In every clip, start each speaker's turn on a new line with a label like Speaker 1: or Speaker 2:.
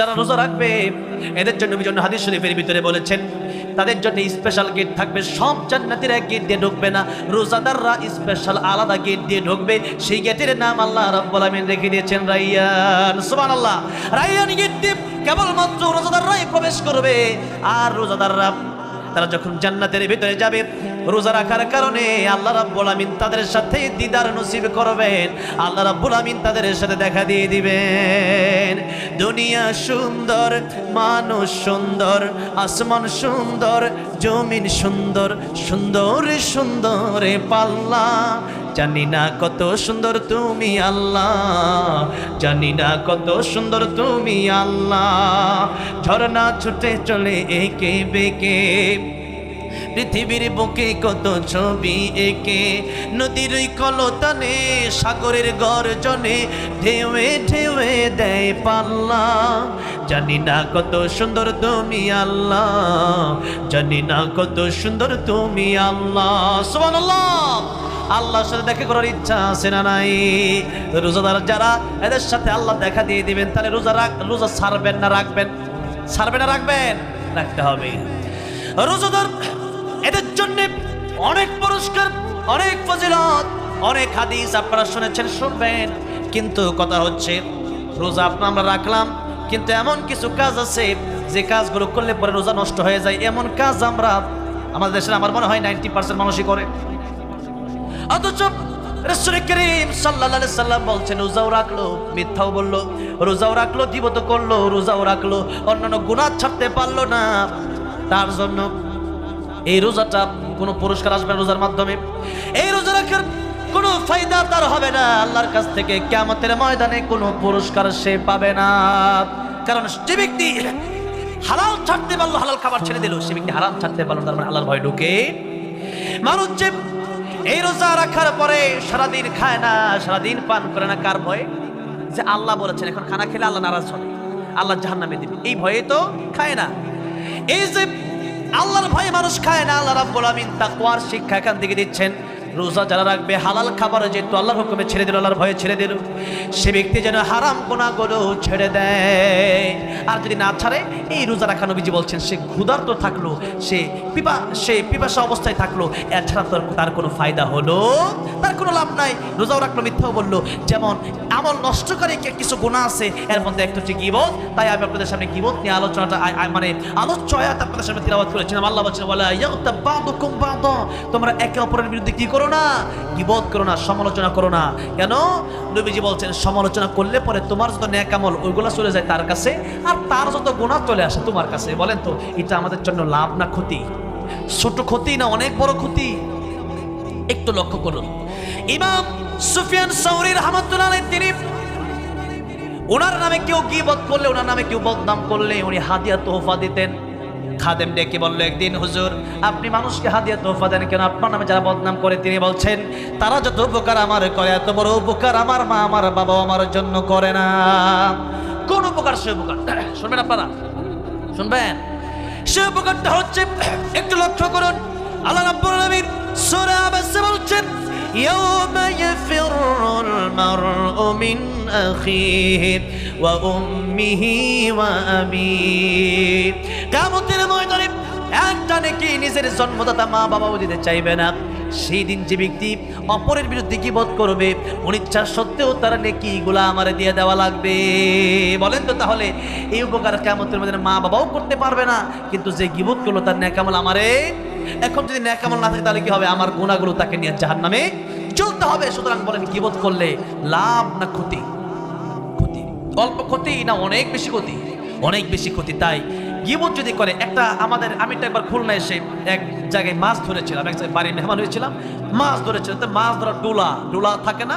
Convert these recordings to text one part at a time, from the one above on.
Speaker 1: যারা রোজা রাখবে, এদের জন্য বিজন্য হাদিস শরীফের ভিতরে বলেছেন, তাদের জন্য স্পেশাল গেট থাকবে, সব জান্নাতের গেট দিয়ে ঢুকবে না, রোজাদাররা স্পেশাল আলাদা গেট দিয়ে ঢুকবে, সেই গেটের নাম আল্লাহ রাব্বুল আমিন রেখে দিয়েছেন রাইয়ান, সুবহানাল্লাহ। রাইয়ান গেট দিয়ে কেবলমাত্র রোজাদাররাই প্রবেশ করবে, আর রোজাদাররা তারা যখন জান্নাতের ভিতরে যাবে, রোজা রাখার কারণে আল্লাহ রাব্বুল আমিন তাদের সাথে দিদার নসিব করবেন। আল্লাহ রাব্বুল আমিন তাদের সাথে দেখা দিয়ে দিবেন। দুনিয়া সুন্দর, মানুষ সুন্দর, আসমান সুন্দর, জমিন সুন্দর সুন্দর সুন্দর পাল্লা। জানি না কত সুন্দর তুমি আল্লাহ জানি না কত সুন্দর তুমি আল্লাহ। ঝরনা ছুটে চলে একে বেকে, পৃথিবীর বুকে কত ছবি একে। নদীর কলতানে, সাগরের গর্জনে ঢেউয়ে ঢেউয়ে দেয় পাল্লা। জানি না কত সুন্দর তুমি আল্লাহ, জানি না কত সুন্দর তুমি আল্লাহ। সুবহানাল্লাহ। আল্লাহর সাথে দেখা করার ইচ্ছা আছে না নাই? রোজাদার যারা এদের সাথে আল্লাহ দেখা দিয়ে দিবেন, তাহলে রোজা রাখ, রোজা ছাড়বেন না রাখবেন? ছাড়বেন না রাখবেন? রাখতে হবে। রোজাদার এদের জন্য অনেক পুরস্কার, অনেক ফজিলত, অনেক হাদিস আপনারা শুনেছেন, শুনবেন। কিন্তু কথা হচ্ছে, রোজা আপনার আমরা রাখলাম কিন্তু এমন কিছু কাজ আছে, যে কাজগুলো করলে পরে রোজা নষ্ট হয়ে যায়। এমন কাজ আমরা আমাদের দেশের, আমার মনে হয় নাইনটি পার্সেন্ট মানুষই করে। অথচ বলছেন, রোজাও রাখল, মিথ্যাও বলল, রোজাও রাখল করল, রোজাও রাখল, অন্যান্য ছাড়তে পারল না। তার জন্য এই রোজাটা কোনো পুরস্কার আসবে রোজার মাধ্যমে। এই রোজা রাখার কোনো ফায়দা তার হবে না। আল্লাহর কাছ থেকে কেমতের ময়দানে কোনো পুরস্কার সে পাবে না। কারণ যে ব্যক্তি হালাল ছাড়তে পারল, হালাল খাবার ছেড়ে দিল, সে ব্যক্তি হারাম ছাড়তে পারল, তার মানে আল্লাহর ভয় ঢুকে। মানুষ যে এই রোজা রাখার পরে সারাদিন খায় না, সারাদিন পান করে না, কার ভয়ে? যে আল্লাহ বলেছেন, এখন খানা খেলে আল্লাহ নারাজ হবে। আল্লাহ জাহান নামে দিবে। এই ভয়ে তো খায় না। এই যে আল্লাহর ভয়ে মানুষ খায় না, আল্লাহ রাব্বুল আমিন তাকওয়ার শিক্ষা এখান থেকে দিচ্ছেন। রোজা যারা রাখবে, হালাল খাবার যেহেতু আল্লাহর হুকুমে ছেড়ে দিল, আল্লাহর ভয়ে ছেড়ে দিল, সে ব্যক্তি যেন হারাম গোনাগুলো ছেড়ে দেয়। আর যদি না ছাড়ে, এই রোজা রাখা নবীজি বলছেন, সে ক্ষুধার্ত থাকল, সে পিপা, সে পিপাসা অবস্থায় থাকল, এছাড়া তো তার কোনো ফায়দা হলো? তার কোনো লাভ নাই। রোজাও রাখল, মিথ্যাও বলল। যেমন আমল নষ্টকারী কে- কিছু গুণা আছে, এর মধ্যে একটা হচ্ছে গিবত। তাই আমি আপনাদের সামনে গিবত নিয়ে আলোচনাটা মানে আয়াত আপনাদের সামনে তিলাওয়াত করেছিলাম। আল্লাহ বলছেন, ওয়ালা ইয়াগতাব বাদুকুম বাদা। তোমরা একে অপরের বিরুদ্ধে কি করো না? গিবত করো না, সমালোচনা করো না। কেন? নবীজি বলছেন, সমালোচনা করলে পরে তোমার যত ন্যাক আমল, ওইগুলো চলে যায় তার কাছে, আর তার যত গুণা চলে আসে তোমার কাছে। বলেন তো, এটা আমাদের জন্য লাভ না ক্ষতি? ছোট ক্ষতি না অনেক বড় ক্ষতি? একটু লক্ষ্য করুন। ইমাম সুফিয়ান সৌরির রহমতুল্লাহ তিনি ওনার নামে কেউ কি গিবত করলে, ওনার নামে কেউ বদনাম করলে, উনি হাদিয়া তোহফা দিতেন। খাদেম ডেকে বলল, একদিন হুজুর, আপনি মানুষকে হাদিয়া তোহফা দেন কেন? আপনার নামে যারা বদনাম করে, তিনি বলছেন, তারা যত উপকার আমার করে, এত বড় উপকার আমার মা, আমার বাবা আমার জন্য করে না। কোন উপকার? সে উপকার। শুনবেন আপনারা? শুনবেন? সে উপকারটা হচ্ছে, একটু লক্ষ্য করুন। আল্লাহ রাব্বুল আলামিন সূরা আবাসে বলছেন يوم يفر المرء من أخيه وأمه وأبيه কামতের ময়দানে একটা নাকি নিজের জন্মদাতা মা বাবাও দিতে চাইবে না সেই দিন যে ব্যক্তি অপরের বিরুদ্ধে কি বোধ করবে অনিচ্ছা সত্ত্বেও তার নেকি গুলা আমার দিয়ে দেওয়া লাগবে বলেন তো তাহলে এই উপকার কেমতের মধ্যে মা বাবাও করতে পারবে না কিন্তু যে গিবোধ করলো তার ন্যাকামল আমারে এখন যদি ন্যাকামল না থাকে, তাহলে কি হবে? আমার গুণাগুলো তাকে নিয়ে জাহান নামে চলতে হবে। সুতরাং বলেন গিবোধ করলে লাভ না ক্ষতি? ক্ষতি। অল্প ক্ষতি না অনেক বেশি ক্ষতি? অনেক বেশি ক্ষতি। তাই গিবত যদি করে, একটা আমাদের, আমি তো একবার খুলনা এসে এক জায়গায় মাছ ধরেছিলাম, এক জায়গায় বাড়ির মেহমান হয়েছিলাম, মাছ ধরেছিলাম তো মাছ ধরা ডোলা ডোলা থাকে না,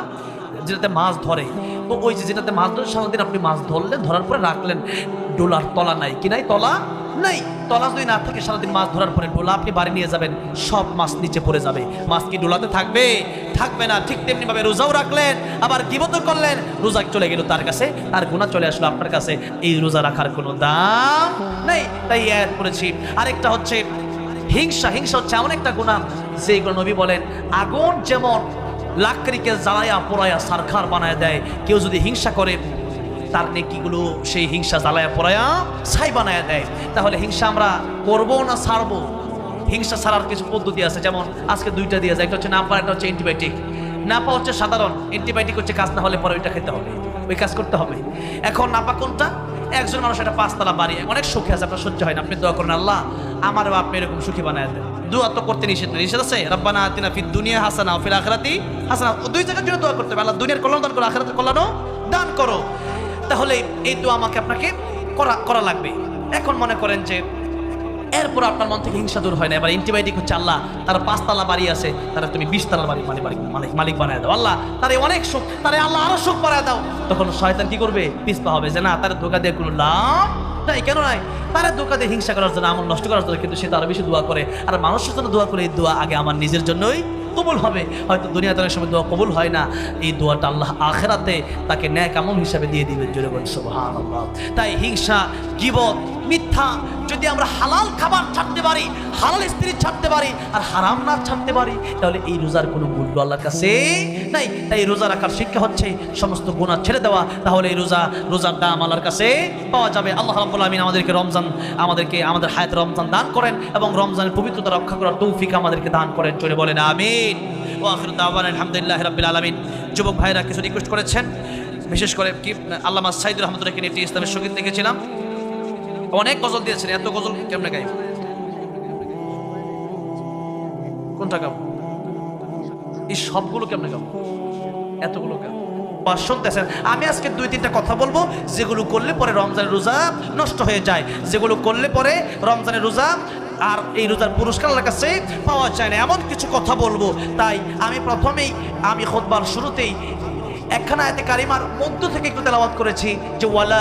Speaker 1: যেটাতে মাছ ধরে। তো ওই যে যেটাতে মাছ ধরে, সারাদিন আপনি মাছ ধরলেন, ধরার পরে রাখলেন। ডোলার তলা নাই। কি নাই? তলা? নাই। তলা যদি না থাকে, সারাদিন মাছ ধরার পরে ডোলা আপনি বাড়ি নিয়ে যাবেন, সব মাছ নিচে পড়ে যাবে। মাছ কি ডোলাতে থাকবে? থাকবে না। ঠিক তেমনি ভাবে রোজাও রাখলেন, আবার গিবত করলেন, রোজা চলে গেল তার কাছে তার গুণা চলে আসলো আপনার কাছে। এই রোজা রাখার কোনো দাম নেই। তাই করেছি আরেকটা হচ্ছে, হিংসা। হিংসা হচ্ছে এমন একটা গুণা যেগুলো নবী বলেন, আগুন যেমন লাকড়িকে জ্বালায়া পোড়ায়া সারখার বানায় দেয়, কেউ যদি হিংসা করে তার নেকিগুলো সেই হিংসা জ্বালায়া পড়ায়া ছাই বানায়া দেয়। তাহলে হিংসা আমরা করব না ছাড়বো? হিংসা ছাড়ার কিছু পদ্ধতি আছে? যেমন আজকে দুইটা দিয়ে যায়, একটা হচ্ছে নাপা একটা হচ্ছে অ্যান্টিবায়োটিক নাপা হচ্ছে সাধারণ অ্যান্টিবায়োটিক হচ্ছে কাজ না হলে পরে ওইটা খেতে হবে। ওই কাজ করতে হবে। এখন নাপা কোনটা? একজন মানুষ একটা পাঁচতলা বাড়ি, অনেক সুখী আছে, আপনার সহ্য হয় না। আপনি দোয়া করেন, আল্লাহ আমারও আপনি এরকম সুখী বানায় দেন। দোয়া তো করতে নিষেধ নিষেধ আছে? রব্বানা আতিনা দুনিয়া হাসানা ফিল আখিরাতি হাসানা। দুই জায়গার জন্য দোয়া করতে হবে। আল্লাহ দুনিয়ার কল্যাণ দান করো, আখিরাতের কল্যাণও দান করো। তাহলে এই দোয়া আমাকে আপনাকে করা করা লাগবে। এখন মনে করেন যে এরপর আপনার মন থেকে হিংসা দূর হয় না। এবার অ্যান্টিবায়োটিক হচ্ছে আল্লাহ, তার পাঁচতলা বাড়ি আছে, তারা তুমি বিশতলার বাড়ি, মালিক বাড়ি মালিক মালিক বানায় দাও। আল্লাহ, তারে অনেক সুখ, তারে আল্লাহ আরও সুখ বানায় দাও। তখন শয়তান কি করবে? পিস্পা হবে যে, না, তার ধোকা দিয়ে কোনো লাভ নাই। কেন নাই? তারা ধোকা দিয়ে হিংসা করার জন্য, আমল নষ্ট করার জন্য কিন্তু সে তার বেশি দোয়া করে। আর মানুষের জন্য দোয়া করে এই দোয়া আগে আমার নিজের জন্যই কবুল হবে। হয়তো দুনিয়া অনেক সময় দোয়া কবুল হয় না। এই দোয়াটা আল্লাহ আখেরাতে তাকে ন্যায় কামল হিসাবে দিয়ে দিবেন। জোরে সুবহানাল্লাহ। তাই হিংসা, গিবত মিথ্যা। যদি আমরা হালাল খাবার ছাড়তে পারি, হালাল স্ত্রী ছাড়তে পারি, আর হারাম না ছাড়তে পারি, তাহলে এই রোজার কোনো মূল্য আল্লাহর কাছে নাই। তাই রোজা রাখার শিক্ষা হচ্ছে সমস্ত গুণা ছেড়ে দেওয়া। তাহলে এই রোজা, রোজার দাম আল্লাহর কাছে পাওয়া যাবে। আল্লাহ রাব্বুল আমিন আমাদেরকে রমজান, আমাদেরকে, আমাদের হায়াত রমজান দান করেন এবং রমজানের পবিত্রতা রক্ষা করার তৌফিক আমাদেরকে দান করেন। চলে বলেন, আমিন। ও আখির দাওয়ান আলহামদুলিল্লাহ রাব্বিল আলামিন। যুবক ভাইরা কিছু রিকোয়েস্ট করেছেন। বিশেষ করে কি, আল্লামা সাইদুর রহমতুল্লাহকে নিয়ে ইসলামের সংগীত লিখেছিলাম। অনেক গজল দিয়েছেন, এত গজল কেমনে গাইব? কোনটা গাব? এই সবগুলো কেমনে গাব? এতগুলো গাব। বা শুনতেছেন? আমি আজকে দুই তিনটা কথা বলব, যেগুলো করলে পরে রমজানের রোজা নষ্ট হয়ে যায়। যেগুলো করলে পরে রমজানের রোজা আর এই রোজার পুরস্কার আল্লাহর কাছে পাওয়া যায় না। এমন কিছু কথা বলব। তাই আমি প্রথমেই, আমি খোদবার শুরুতেই একখানা আয়াতে কারিমার মধ্য থেকে একটু তেলাওয়াত করেছি যে, ওয়ালা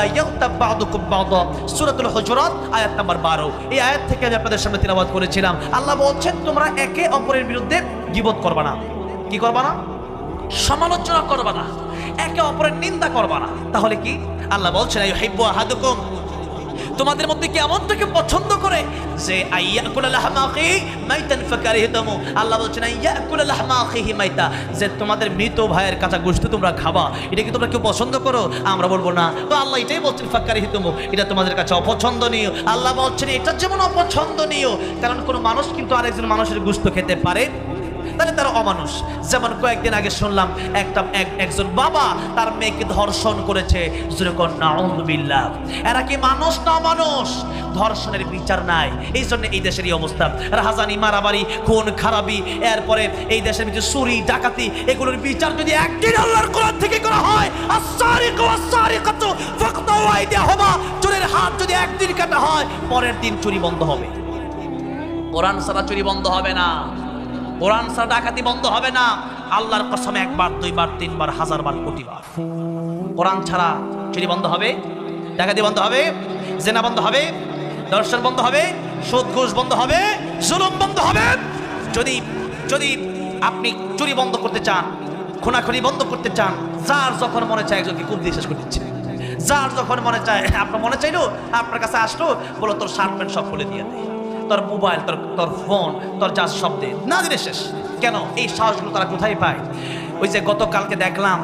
Speaker 1: হুজুরাত, আয়াত নাম্বার 12 এই আয়াত থেকে আমি আপনাদের সামনে তেলাওয়াত করেছিলাম। আল্লাহ বলছেন, তোমরা একে অপরের বিরুদ্ধে গীবত করবা না। কি করবা না? সমালোচনা করবা না। একে অপরের নিন্দা করবা না। তাহলে কি? আল্লাহ বলছেন আই আহাদুকুম তোমাদের মধ্যে কি এমন থেকে পছন্দ করে যে আল্লাহ বলছেন মাইতা, যে তোমাদের মৃত ভাইয়ের কাঁচা গোশত তোমরা খাবা, এটা কি তোমরা কেউ পছন্দ করো? আমরা বলব, না। তো আল্লাহ এটাই বলছেন, ফাকারিহতামু, এটা তোমাদের কাছে অপছন্দনীয়। আল্লাহ বলছেন, এটা যেমন অপছন্দনীয়। কারণ কোনো মানুষ কিন্তু আরেকজন মানুষের গোশত খেতে পারে। তাহলে তারা অমানুষ। যেমন কয়েকদিন আগে শুনলাম, একটা এক- একজন বাবা তার মেয়েকে ধর্ষণ করেছে। এরা কি মানুষ না মানুষ ধর্ষণের বিচার নাই। এই জন্য এই দেশের এই অবস্থা। রাহাজানি, মারামারি, খুন, খারাপি, এরপরে এই দেশের ভিতরে চুরি, ডাকাতি, এগুলোর বিচার যদি একদিন আল্লাহর কোরআন থেকে করা হয় চোরের হাত যদি একদিন কাটা হয়, পরের দিন চুরি বন্ধ হবে। কোরআন সারা চুরি বন্ধ হবে না। কোরআন ছাড়া ডাকাতি বন্ধ হবে না। আল্লাহর কসম একবার, দুইবার, তিনবার, হাজারবার, কোটিবার। কোরআন ছাড়া চুরি বন্ধ হবে, ডাকাতি বন্ধ হবে, জেনা বন্ধ হবে দর্শন বন্ধ হবে সুদ বন্ধ হবে, জুলুম বন্ধ হবে। যদি যদি আপনি চুরি বন্ধ করতে চান, খুনাখুনি বন্ধ করতে চান, যার যখন মনে চায় একজনকে খুব দিয়ে শেষ করে দিচ্ছে। যার যখন মনে চায়, আপনার মনে চাইলো, আপনার কাছে আসলো, বলো তোর শার্ট প্যান্ট সব খুলে দিয়ে দেয় তোর মোবাইল, তোর তোর ফোন, তোর যা শব্দে। না দিলে শেষ। কেন? এই সাহসগুলো তারা কোথায় পায়? ওই যে গতকালকে দেখলাম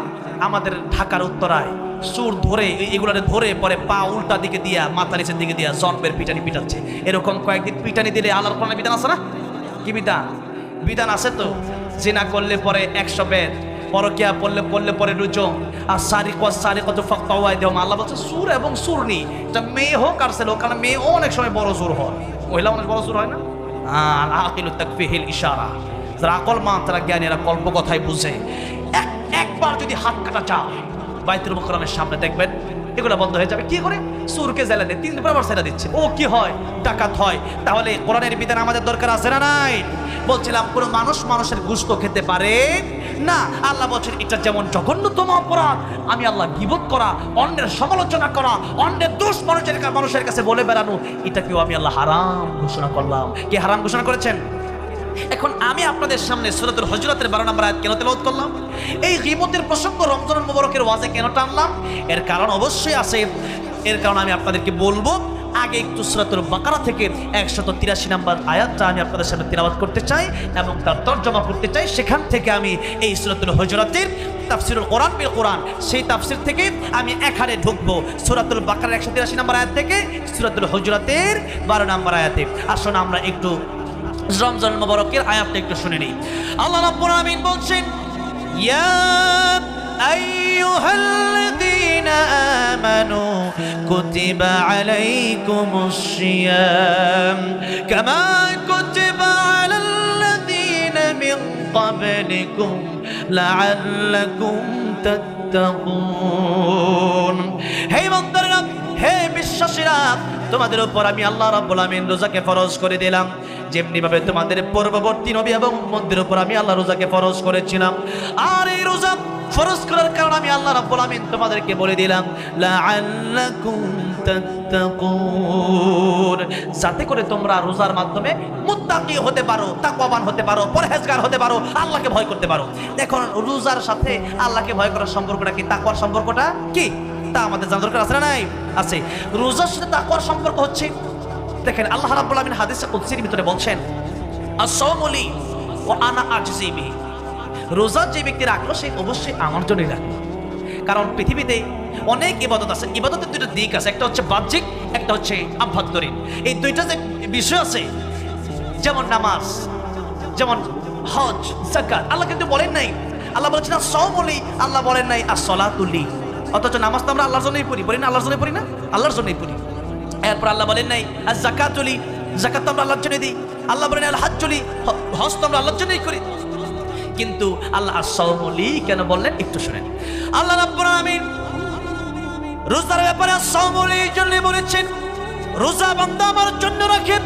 Speaker 1: আমাদের ঢাকার উত্তরায় সুর ধরে এগুলোরে ধরে পরে পা উল্টা দিকে দিয়া, মাথা নিচের দিকে দিয়া জন্মের পিটানি পিটাচ্ছে। এরকম কয়েকদিন পিটানি দিলে আলার কোরআনে বিধান আছে না? কি বিধান? বিধান আছে তো? জিনা করলে পরে একশো বেদ, পরকিয়া পড়লে পড়লে পরে রুজম আর সারি কত সারি কত ফাওয়াই দেও আল্লাহ বলছে, সুর এবং সুরনি এটা মেয়ে হোক আর ছেলে হোক, কারণ মেয়ে অনেক সময় বড় সুর হয়। মহিলা অনেক বড় সুর হয় না? আর আকিলু তাকফিহিল ইশারা। যারা আকল মান তারা জ্ঞানী, এরা কল্প কথাই বুঝে। এক, একবার যদি হাত কাটা চায় বাইতুল মুকরমের সামনে দেখবেন, এগুলো বন্ধ হয়ে যাবে। কি করে? সুরকে জেলা দেয় তিন বার সেটা দিচ্ছে। ও কি হয়? ডাকাত হয়। তাহলে কোরআনের বিধান আমাদের দরকার আছে না নাই? বলছিলাম, কোনো মানুষ মানুষের গুস্ত খেতে পারে না, আল্লাহ বলছেন, এটা যেমন জঘন্যতম অপরাধ, আমি আল্লাহ বিবোধ করা, অন্যের সমালোচনা করা, অন্যের দোষ মানুষের মানুষের কাছে বলে বেড়ানো, এটাকেও আমি আল্লাহ হারাম ঘোষণা করলাম। কে হারাম ঘোষণা করেছেন? এখন আমি আপনাদের সামনে সুরাতুল হজরতের বারো নম্বর আয়াত কেন তেলাওয়াত করলাম? এই গিবতের প্রসঙ্গ রমজান মুবারকের ওয়াজে কেন টানলাম? এর কারণ অবশ্যই আছে। এর কারণ আমি আপনাদেরকে বলব আগে একটু সুরাতুল বাকারা থেকে একশত তিরাশি নাম্বার আয়াতটা আমি আপনাদের সামনে তেলাওয়াত করতে চাই এবং তার তর্জমা করতে চাই। সেখান থেকে আমি এই সুরাতুল হজরতের তাফসিরুল কোরআন বিল কোরআন, সেই তাফসির থেকে আমি এখানে ঢুকবো। সুরাতুল বাকার একশো তিরাশি নম্বর আয়াত থেকে সুরাতুল হুজরাতের বারো নম্বর আয়াতে। আসুন আমরা একটু রমজান মোবারকের আয়াতটা একটু শুনে নিই। আল্লাহ রাব্বুল আমিন বলছেন, ইয়া أيها الذين آمنوا كتب عليكم الصيام كما كتب على الذين من قبلكم لعلكم تتقون. هي منظر বিশ্বাসীরা, তোমাদের উপর আমি আল্লাহ রাব্বুল আমিন রোজাকে ফরজ করে দিলাম। যেমনি ভাবে তোমাদের পূর্ববর্তী নবী এবং উম্মতদের উপর আমি আল্লাহ রোজাকে ফরজ করেছিলাম। আর এই রোজা ফরজ করার কারণে আমি আল্লাহ রাব্বুল আমিন তোমাদেরকে বলে দিলাম, লাআল্লাকুম তাত্তাকুন। যাতে করে তোমরা রোজার মাধ্যমে মুত্তাকি হতে পারো, তাকওয়াবান হতে পারো, পরহেজগার হতে পারো, আল্লাহকে ভয় করতে পারো। দেখুন, রোজার সাথে আল্লাহকে ভয় করার সম্পর্কটা কি? তাকওয়ার সম্পর্কটা কি? তা আমাদের জানা দরকার আছে নাই? আছে। রোজার সাথে তাকওয়ার সম্পর্ক হচ্ছে, দেখেন, আল্লাহ রাব্বুল আমিন হাদিসে কুদসির ভিতরে বলছেন আসসালামুলি ও আনা আজজি বিহি। রোজা যে ব্যক্তি রাখল সে অবশ্যই আমার জন্যই রাখল কারণ পৃথিবীতে অনেক ইবাদত আছে। ইবাদতের দুটো দিক আছে। একটা হচ্ছে বাহ্যিক, একটা হচ্ছে আভ্যন্তরীণ। এই দুইটা যে বিষয় আছে, যেমন নামাজ, যেমন হজ জাকাত আল্লাহ কিন্তু বলেন নাই। আল্লাহ বলেছেন সৌমলি আল্লাহ বলেন নাই আর সলাতুলি অথচ নামাজ তো আমরা আল্লাহর জন্যই পড়ি পড়ি না আল্লাহর জন্যই পড়ি না? আল্লাহর জন্যই পড়ি। এরপর আল্লাহ বলেন নাই আর জাকাতুলি জাকাত তো আমরা আল্লাহর জন্যই দিই। আল্লাহ বলেন, আল হাজ চলি হজ তো আমরা আল্লাহর জন্যই করি। কিন্তু আল্লাহ সৌমলি কেন বললেন? একটু শুনেন। আল্লাহ রাব্বুল আমিন রোজার ব্যাপারে সৌমলি জন্য বলেছেন, রোজা বন্ধ আমার জন্য রাখেন।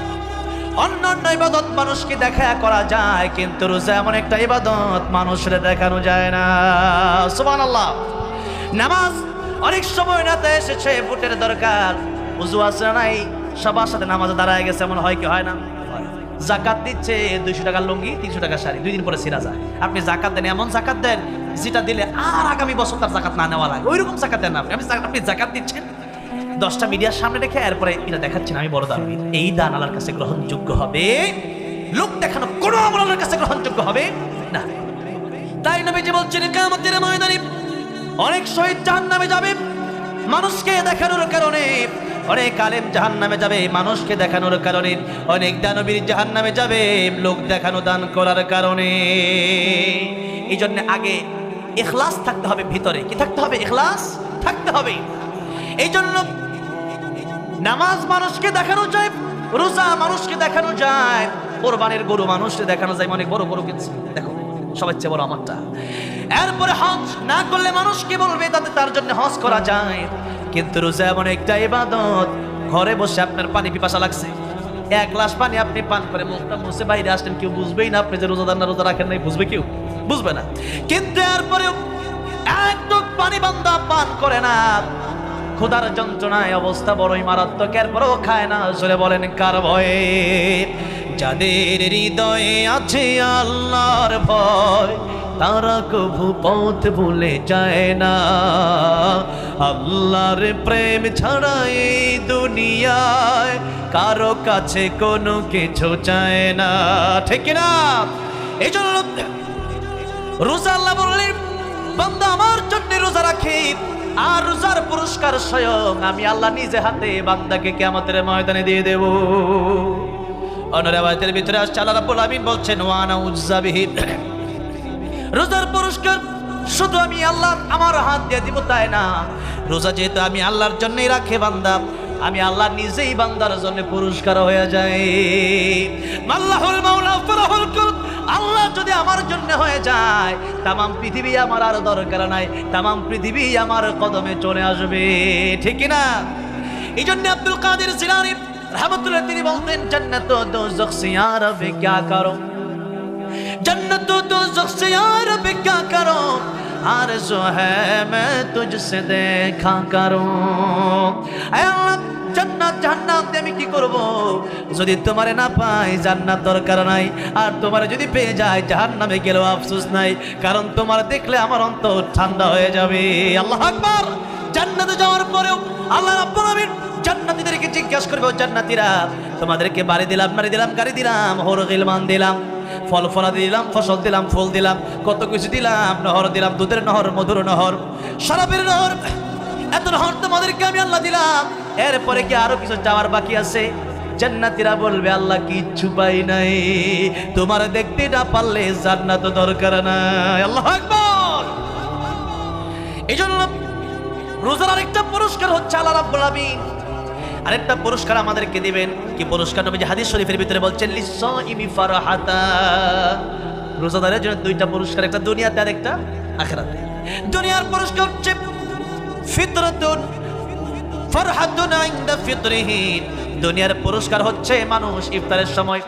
Speaker 1: অন্যান্য ইবাদত মানুষকে দেখা করা যায়, কিন্তু রোজা এমন একটা ইবাদত মানুষের দেখানো যায় না। সুবহানাল্লাহ। নামাজ অনেক সময় রাতে এসেছে, ভোটের দরকার। উজু আছে নাই? সবার সাথে নামাজে দাঁড়ায় গেছে, এমন হয় কি, হয় না? জাকাত দিচ্ছে, দুইশো টাকার লুঙ্গি, তিনশো টাকার শাড়ি, দুই দিন পরে সিরা যায়। আপনি জাকাত দেন, এমন জাকাত দেন, যেটা দিলে আর আগামী বছর তার জাকাত না নেওয়া লাগে। ওইরকম জাকাত দেন আপনি। আপনি জাকাত- দিচ্ছেন। দশটা মিডিয়ার সামনে রেখে এরপরে এটা দেখাচ্ছেন, আমি বড় দানবীর এই দান আল্লাহর কাছে গ্রহণযোগ্য হবে। লোক দেখানো কোনো আমল কাছে গ্রহণযোগ্য হবে না। তাই নবীজি বলছেন, কামতের ময়দানে অনেক শহীদ জাহান নামে যাবে, মানুষকে দেখানোর কারণে। অনেক আলেম জাহান নামে যাবে, মানুষকে দেখানোর কারণে। অনেক দানবীর জাহান নামে যাবে, লোক দেখানো দান করার কারণে। এই জন্য আগে এখলাস থাকতে হবে ভিতরে। কি থাকতে হবে? এখলাস থাকতে হবে। এই জন্য নামাজ মানুষকে দেখানো যায়, রোজা মানুষকে দেখানো যায়, কোরবানের গরু মানুষকে দেখানো যায় অনেক বড় বড় কিছু দেখো। সবার চেয়ে বড় আমারটা। এরপরে হজ না করলে মানুষ কি বলবে তাতে তার জন্য হজ করা যায়। কিন্তু রোজা এমন একটা ইবাদত, ঘরে বসে আপনার পানি পিপাসা লাগছে। এক গ্লাস পানি আপনি পান করে মুখটা মুছে বাইরে আসলেন, কেউ বুঝবেই না আপনি যে রোজাদার না রোজা রাখেন নাই, বুঝবে কেউ? বুঝবে না। কিন্তু এরপরেও এক টুক পানি বান্দা পান করে না। ক্ষুধার যন্ত্রণায় অবস্থা বড়ই মারাত্মক, এরপরও খায় না। আসলে বলেন, কার ভয়ে? যাদের হৃদয়ে আছে আল্লাহর ভয়, তারা কভু পথ ভুলে যায় না। আল্লাহর প্রেম ছাড়া এই দুনিয়ায় কারও কাছে কোনো কিছু চায় না। ঠিক না? এই জন্য রোজা আল্লাহ বললেন, বান্দা, আমার জন্য রোজা রাখি আর রোজার পুরস্কার স্বয়ং আমি আল্লাহ নিজে হাতে বান্দাকে কেমতের ময়দানে দিয়ে দেব। অনরাবাতের ভিতরে আসছে, আল্লাহ রাব্বুল আমিন বলছেন, ওয়ানা উজ্জাবিহি রোজার পুরস্কার শুধু আমি আল্লাহ আমার হাত দিয়ে দিব তাই না? রোজা যেহেতু আমি আল্লাহর জন্যই রাখে বান্দা, আমি আল্লাহ নিজেই বান্দার জন্য পুরস্কার হয়ে যায় আল্লাহুল মাওলা, ফালাহুল কুল আল্লাহ যদি আমার জন্য হয়ে যায়, তামাম পৃথিবী আমার আর দরকার নাই, তামাম পৃথিবী আমার কদমে চলে আসবে। ঠিক না এই জন্য আব্দুল কাদের জিলানি রহমতুল্লাহ তিনি বলতেন, জান্নাত ও দোজখ সে ইয়া রব কিয়া করো? জান্নাত ও দোজখ সে ইয়া রব কিয়া করো? আরজু হ্যায় মে তুঝসে দেখা করো। আল্লাহ, জান্নাত, জাহান্নাম আমি কি করব? যদি তোমারে না পাই, জান্নাত দরকার নাই। আর তোমারে যদি পেয়ে যায়, জাহান্নামে গেলে আফসোস নাই। কারণ তোমার দেখলে আমার অন্তর ঠান্ডা হয়ে যাবে। আল্লাহ আকবার! জান্নাতে যাওয়ার পরেও আল্লাহ রাব্বুল আমিন জান্নাতীদেরকে জিজ্ঞাসা করবে, ও জান্নাতীরা, তোমাদেরকে বাড়ি দিলাম বাড়ি দিলাম, গাড়ি দিলাম, হোর গিলমান দিলাম, ফল, ফলা দিলাম, ফসল দিলাম, ফুল দিলাম, কত কিছু দিলাম, নহর দিলাম, দুধের নহর, মধুর নহর শরাবের নহর, এত নহর তোমাদেরকে আমি আল্লাহ দিলাম। এরপরে কি আরও কিছু চাওয়ার বাকি আছে? জান্নাতীরা বলবে, আল্লাহ কিচ্ছু পাই নাই, তোমার দেখতে না পারলে জান্নাত দরকার নাই। আল্লাহ আকবার! এই জন্য রোজার আরেকটা পুরস্কার হচ্ছে আল্লাহ রাব্বুল আলামিন। আরেকটা পুরস্কার আমাদেরকে দিবেন। কি পুরস্কার? নবী হাদিস শরীফের ভিতরে বলছেন লিসাইমি ফারাহাতা। রোজাদারের জন্য দুইটা পুরস্কার, একটা দুনিয়াতে আর একটা আখেরাতে। দুনিয়ার পুরস্কার হচ্ছে ফিতরাতুন, ফারহাতুন ইনদা ফিতরিহীন। দুনিয়ার পুরস্কার হচ্ছে মানুষ ইফতারের সময়